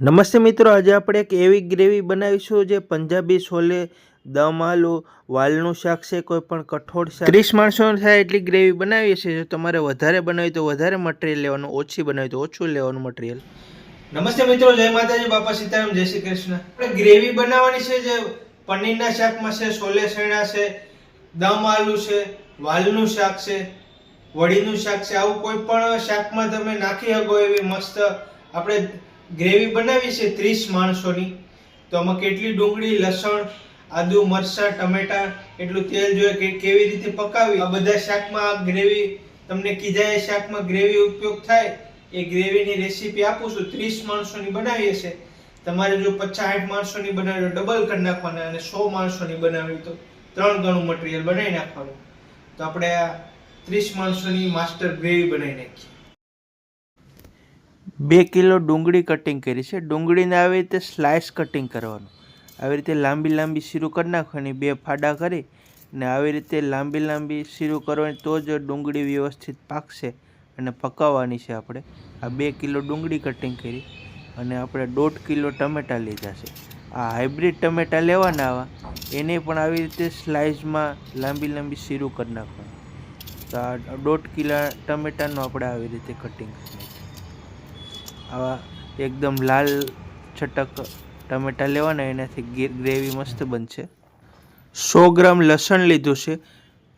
નમસ્તે મિત્રો આજે આપણે એક એવી ગ્રેવી બનાવીશું જે પંજાબી છોલે દમ આલુ વાલનું શાક છે કોઈ પણ કઠોળ શાક. ત્રીસ માણસો થાય એટલી ગ્રેવી બનાવીએ છીએ. જો તમારે વધારે બનાવી તો વધારે મટીરિયલ લેવાનું ઓછી બનાવી તો ઓછું લેવાનું મટીરિયલ નમસ્તે મિત્રો જય માતાજી બાપા સીતારામ જય શ્રી કૃષ્ણ. આપણે ગ્રેવી બનાવવાની છે જે પનીરના શાકમાં છે છોલે શેણા છે દમ આલુ છે વાલનું શાક છે વડીનું શાક છે. આવું કોઈ પણ શાકમાં તમે નાખી શકો એવી મસ્ત આપણે ગ્રેવી બનાવી છે ત્રીસ માણસોની. તો આમાં કેટલી ડુંગળી, લસણ, આદુ, મરચાં, ટમેટા, એટલું તેલ જોઈએ કે કેવી રીતે પકાવી. આ બધા શાકમાં ગ્રેવી, તમને કીધા એ શાકમાં ગ્રેવી ઉપયોગ થાય, એ ગ્રેવીની રેસીપી આપું છું. ત્રીસ માણસોની બનાવીએ છે. તમારે જો પચાસ આઠ માણસોની બનાવી તો ડબલ કરી નાખવાના અને સો માણસોની બનાવી તો ત્રણ ગણું મટીરિયલ બનાવી નાખવાનું. તો આપણે આ ત્રીસ માણસોની માસ્ટર ગ્રેવી બનાવી નાખીએ. બે કિલો ડુંગળી કટિંગ કરી છે. ડુંગળીને આવી રીતે સ્લાઇસ કટિંગ કરવાનું. આવી રીતે લાંબી લાંબી શીરું કરી નાખવાની, બે ફાડા કરી ને આવી રીતે લાંબી લાંબી શીરું કરવાની તો જ ડુંગળી વ્યવસ્થિત પાકશે અને પકાવવાની છે આપણે. આ બે કિલો ડુંગળી કટિંગ કરી અને આપણે દોઢ કિલો ટમેટાં લીધા છે. આ હાઇબ્રિડ ટમેટાં લેવાના આવા, એને પણ આવી રીતે સ્લાઇસમાં લાંબી લાંબી શીરું કરી નાખવાનું. તો આ દોઢ કિલો ટમેટાનું આપણે આવી રીતે કટિંગ કરી નાખીએ આવા એકદમ લાલ છટક ટમેટા લેવાના, એનાથી ગ્રેવી મસ્ત બનશે. સો ગ્રામ લસણ લીધું છે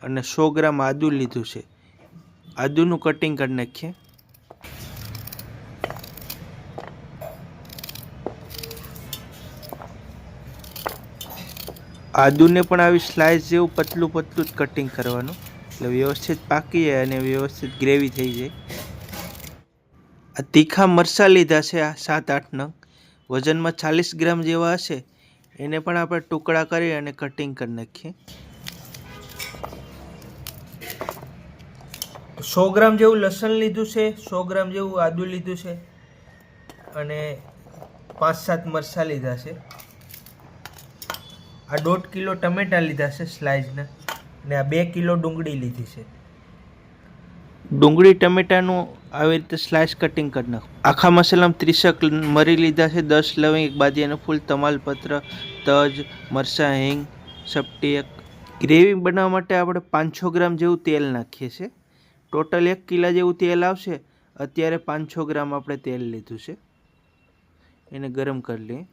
અને સો ગ્રામ આદુ લીધું છે. આદુનું કટિંગ કરી નાખીએ. આદુને પણ આવી સ્લાઇસ જેવું પતલું પતલું જ કટિંગ કરવાનું. એટલે વ્યવસ્થિત પાકી જાય અને વ્યવસ્થિત ગ્રેવી થઈ જાય. આ તીખા મરચાં લીધા છે આ સાત આઠ નંગ. વજનમાં ચાલીસ ગ્રામ જેવા હશે. એને પણ આપણે ટુકડા કરી અને કટિંગ કરી નાખીએ. સો ગ્રામ જેવું લસણ લીધું છે, સો ગ્રામ જેવું આદુ લીધું છે અને પાંચ સાત મરચાં લીધા છે. આ દોઢ કિલો ટમેટાં લીધા છે સ્લાઇસના અને આ બે કિલો ડુંગળી લીધી છે. ડુંગળી ટમેટાનું આવી રીતે સ્લાઇસ કટિંગ કરી નાખો. આખા મસાલામાં ત્રીસક મરી લીધા છે, દસ લવિંગ, એક બાદિયાનું ફૂલ, તમાલપત્ર, તજ, મરચાં, હિંગ, સપટી, એક ગ્રેવી બનાવવા માટે આપણે પાંચસો ગ્રામ જેવું તેલ નાખીએ છીએ. ટોટલ એક કિલા જેવું તેલ આવશે. અત્યારે પાંચસો ગ્રામ આપણે તેલ લીધું છે. એને ગરમ કરી લઈએ.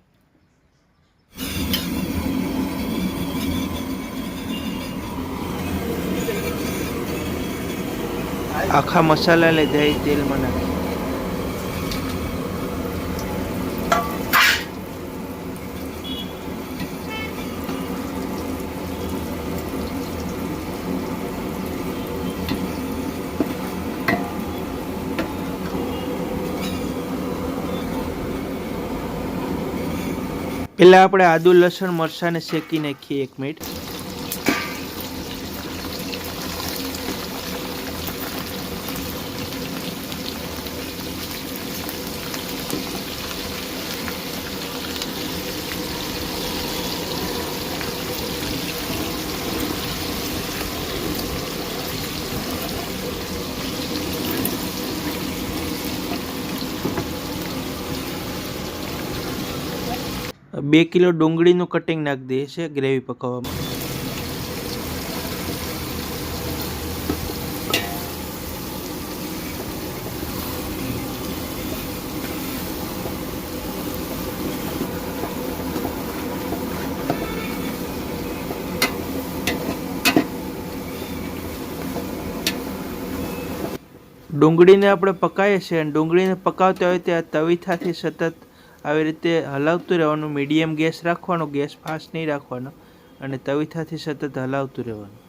આખા મસાલા લીધા એ તેલમાં નાખી. પહેલાં આપણે આદુ, લસણ, મરચાંને શેકી નાખીએ એક મિનિટ. બે કિલો ડુંગળીનું કટિંગ નાખી દઈએ છે ગ્રેવી પકાવવામાં. ડુંગળીને આપણે પકાવીએ છીએ અને ડુંગળીને પકાવતા હોય ત્યાં તવીથાથી સતત આવી રીતે હલાવતું રહેવાનું મીડિયમ ગેસ રાખવાનો ગેસ ફાસ્ટ નહીં રાખવાનો અને તવીથાથી સતત હલાવતું રહેવાનું.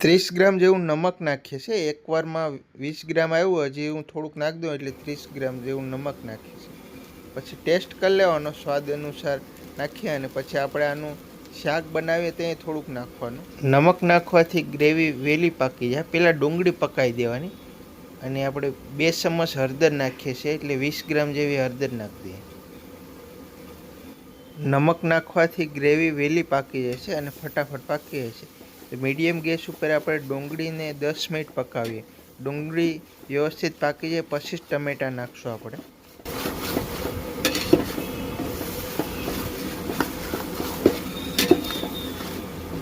ત્રીસ ગ્રામ જેવું નમક નાખીએ છીએ. એકવારમાં વીસ ગ્રામ આવ્યું, હજી હું થોડુંક નાખી દઉં એટલે ત્રીસ ગ્રામ જેવું નમક નાખીએ છીએ. પછી ટેસ્ટ કરી લેવાનો, સ્વાદ અનુસાર નાખીએ અને પછી આપણે આનું શાક બનાવીએ ત્યાં થોડુંક નાખવાનું. નમક નાખવાથી ગ્રેવી વહેલી પાકી જાય. પહેલાં ડુંગળી પકાવી દેવાની. અને આપણે બે ચમચ હળદર નાખીએ છીએ, એટલે વીસ ગ્રામ જેવી હળદર નાખી દઈએ નમક નાખવાથી ગ્રેવી વહેલી પાકી જાય છે અને ફટાફટ પાકી જાય છે. તો મીડિયમ ગેસ ઉપર આપણે ડુંગળીને દસ મિનિટ પકાવીએ. ડુંગળી વ્યવસ્થિત પાકી જાય, પછી જ ટમેટાં નાખશું આપણે.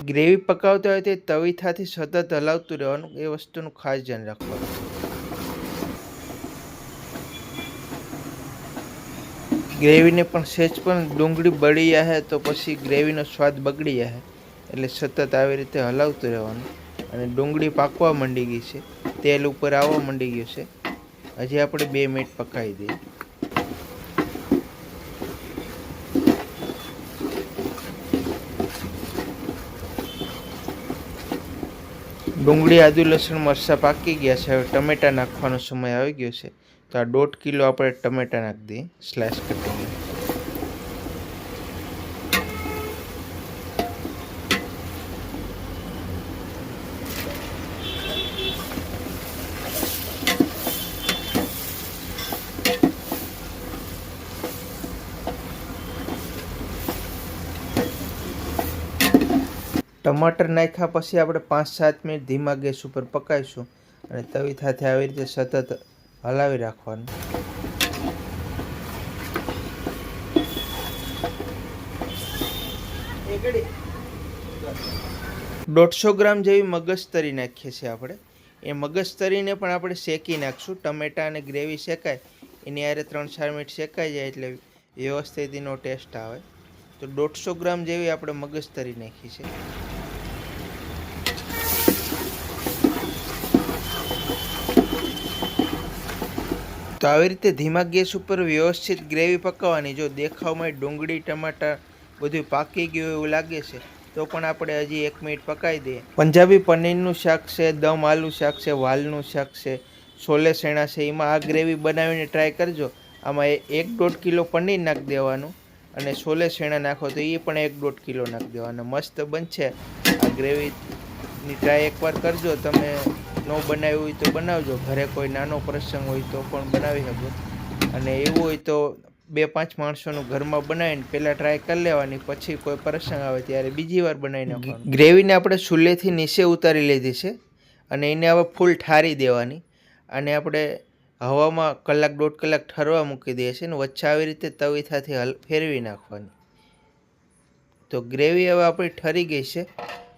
ગ્રેવી પકાવતા હોય તે તવીથાથી સતત હલાવતું રહેવાનું, એ વસ્તુનું ખાસ ધ્યાન રાખવાનું. ગ્રેવીને પણ સહેજ પણ ડુંગળી બળી જાય તો પછી ગ્રેવીનો સ્વાદ બગડી જાય એટલે સતત આવી રીતે હલાવતું રહેવાનું. અને ડુંગળી પાકવા માંડી ગઈ છે. તેલ ઉપર આવવા માંડી ગયું છે. હજી આપણે બે મિનિટ પકાવી દઈએ. ડુંગળી, આદુ, લસણ, મરચાં પાકી ગયા છે. હવે ટમેટાં નાખવાનો સમય આવી ગયો છે. તો આ દોઢ કિલો આપણે ટમેટાં નાખી દઈએ. સ્લાઇસ કટિંગ ટમાટર નાખ્યા પછી આપણે પાંચ સાત મિનિટ ધીમા ગેસ ઉપર પકાવીશું અને તવી સાથે આવી રીતે સતત હલાવી રાખવાનું. દોઢસો ગ્રામ જેવી મગજ તરી નાખીએ છીએ આપણે. એ મગજતરીને પણ આપણે શેકી નાખશું. ટમેટા અને ગ્રેવી શેકાય, એની હારે ત્રણ ચાર મિનિટ શેકાઈ જાય એટલે વ્યવસ્થિત એનો ટેસ્ટ આવે. તો દોઢસો ગ્રામ જેવી આપણે મગજ તરી નાખી છે. તો આવી રીતે ધીમા ગેસ ઉપર વ્યવસ્થિત ગ્રેવી પકાવવાની. જો દેખાવમાં ડુંગળી, ટમાટર બધું પાકી ગયું એવું લાગે છે, તો પણ આપણે હજી એક મિનિટ પકાવી દઈએ. પંજાબી પનીરનું શાક છે, દમ આલુ શાક છે, વાલનું શાક છે, છોલે શેણા છે, એમાં આ ગ્રેવી બનાવીને ટ્રાય કરજો. આમાં એક દોઢ કિલો પનીર નાખી દેવાનું અને છોલે શેણા નાખો તો એ પણ એક દોઢ કિલો નાખી દેવાના. મસ્ત બનશે આ ગ્રેવીની ટ્રાય એકવાર કરજો. તમે ન બનાવ્યું હોય તો બનાવજો. ઘરે કોઈ નાનો પ્રસંગ હોય તો પણ બનાવી શકો. અને એવું હોય તો બે પાંચ માણસોનું ઘરમાં બનાવીને પહેલાં ટ્રાય કરી લેવાની પછી કોઈ પ્રસંગ આવે ત્યારે બીજી વાર બનાવી નાખવાનું. ગ્રેવીને આપણે ચૂલેથી નીચે ઉતારી લીધી છે અને એને હવે ફૂલ ઠારી દેવાની. અને આપણે હવામાં કલાક દોઢ કલાક ઠરવા મૂકી દઈએ છીએ અને વચ્ચે આવી રીતે તવીથાથી હલ ફેરવી નાખવાની. તો ગ્રેવી હવે આપણી ઠરી ગઈ છે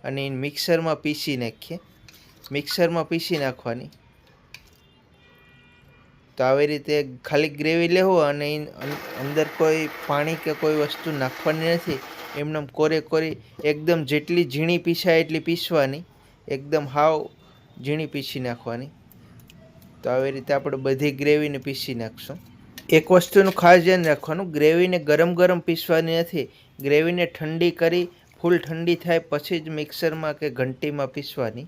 અને એ મિક્સરમાં પીસી નાખીએ. મિક્સરમાં પીસી નાખવાની. તો આવી રીતે ખાલી ગ્રેવી લેવો અને અંદર કોઈ પાણી કે કોઈ વસ્તુ નાખવાની નથી. એમને કોરે કોરી એકદમ જેટલી ઝીણી પીસાય એટલી પીસવાની. એકદમ હાવ ઝીણી પીસી નાખવાની. તો આવી રીતે આપણે બધી ગ્રેવીને પીસી નાખશું. એક વસ્તુનું ખાસ ધ્યાન રાખવાનું, ગ્રેવીને ગરમ ગરમ પીસવાની નથી. ગ્રેવીને ઠંડી કરી, ફૂલ ઠંડી થાય પછી જ મિક્સરમાં કે ઘંટીમાં પીસવાની.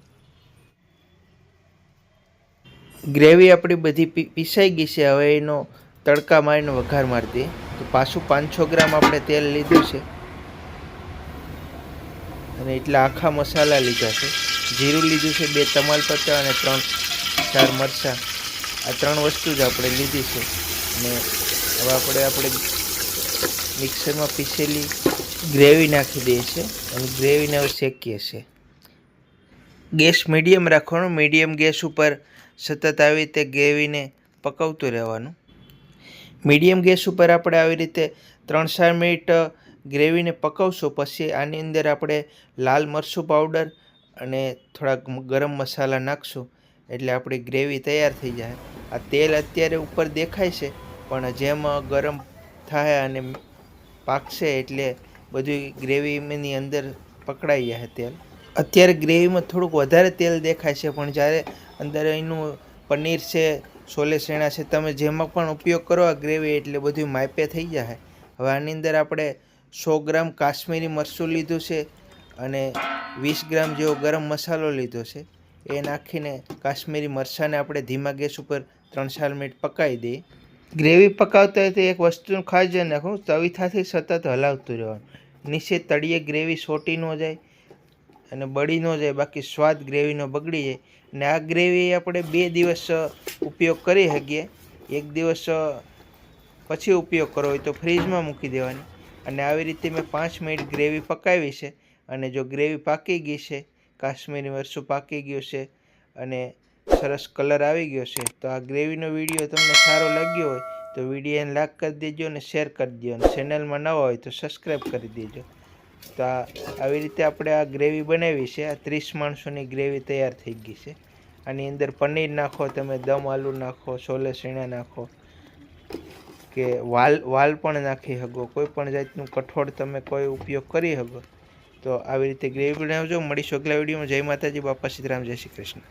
ગ્રેવી આપણી બધી પીસાઈ ગઈ છે. હવે એનો તડકા મારીને વઘાર મારી દઈએ. તો પાછું પાંચસો ગ્રામ આપણે તેલ લીધું છે. અને એટલા આખા મસાલા લીધા છે. જીરું લીધું છે, બે તમાલપત્તા અને ત્રણ, ચાર મરચાં. આ ત્રણ વસ્તુ જ આપણે લીધી છે. અને હવે આપણે આપણે મિક્સરમાં પીસેલી ગ્રેવી નાખી દઈએ છીએ અને ગ્રેવીને હવે શેકીએ છીએ. ગેસ મીડિયમ રાખવાનો. મીડિયમ ગેસ ઉપર સતત આવી રીતે ગ્રેવીને પકવતું રહેવાનું. મીડિયમ ગેસ ઉપર આપણે આવી રીતે ત્રણ ચાર મિનિટ ગ્રેવીને પકવશું પછી આની અંદર આપણે લાલ મરચું પાવડર અને થોડાક ગરમ મસાલા નાખશું એટલે આપણી ગ્રેવી તૈયાર થઈ જાય. આ તેલ અત્યારે ઉપર દેખાય છે, પણ જેમ ગરમ થાય અને પાકશે એટલે બધું ગ્રેવીની અંદર પકડાઈ જાય તેલ. અત્યારે ગ્રેવીમાં થોડુંક વધારે તેલ દેખાય છે, પણ જ્યારે અંદર એનું પનીર છે, છોલે શેણા છે, તમે જેમાં પણ ઉપયોગ કરો આ ગ્રેવી એટલે બધું માપે થઈ જાય. હવે આની અંદર આપણે સો ગ્રામ કાશ્મીરી મરચું લીધું છે અને વીસ ગ્રામ જેવો ગરમ મસાલો લીધો છે. એ નાખીને કાશ્મીરી મરચાંને આપણે ધીમા ગેસ ઉપર ત્રણ ચાર મિનિટ પકાવી દઈએ. ગ્રેવી પકાવતા હોય તો એક વસ્તુનું ખાસ જ નાખું તવીથાથી સતત હલાવતું રહેવાનું. નીચે તળિયે ગ્રેવી સોટી ન જાય અને બળી ન જાય, બાકી સ્વાદ ગ્રેવીનો બગડી જાય. અને આ ગ્રેવી આપણે બે દિવસ ઉપયોગ કરી શકીએ. એક દિવસ પછી ઉપયોગ કરવો હોય તો ફ્રીજમાં મૂકી દેવાની. અને આવી રીતે મેં પાંચ મિનિટ ગ્રેવી પકાવી છે. અને જો ગ્રેવી પાકી ગઈ છે, કાશ્મીરી મરચું પાકી ગયું છે અને સરસ કલર આવી ગયો છે, તો આ ગ્રેવીનો વીડિયો તમને સારો લાગ્યો હોય તો વિડીયોને લાઈક કરી દેજો અને શેર કરી દેજો. અને ચેનલમાં નવા હોય તો સબસ્ક્રાઈબ કરી દેજો. તો આ આવી રીતે આપણે આ ગ્રેવી બનાવી છે. આ ત્રીસ માણસોની ગ્રેવી તૈયાર થઈ ગઈ છે. આની અંદર પનીર નાખો, તમે દમ આલુ નાખો, છોલે શીણા નાખો, કે વાલ વાલ પણ નાખી શકો. કોઈ પણ જાતનું કઠોળ તમે કોઈ ઉપયોગ કરી શકો. તો આવી રીતે ગ્રેવી બનાવજો. મળીશું અગલા વિડીયોમાં. જય માતાજી. બાપા સીતારામ. જય શ્રી કૃષ્ણ.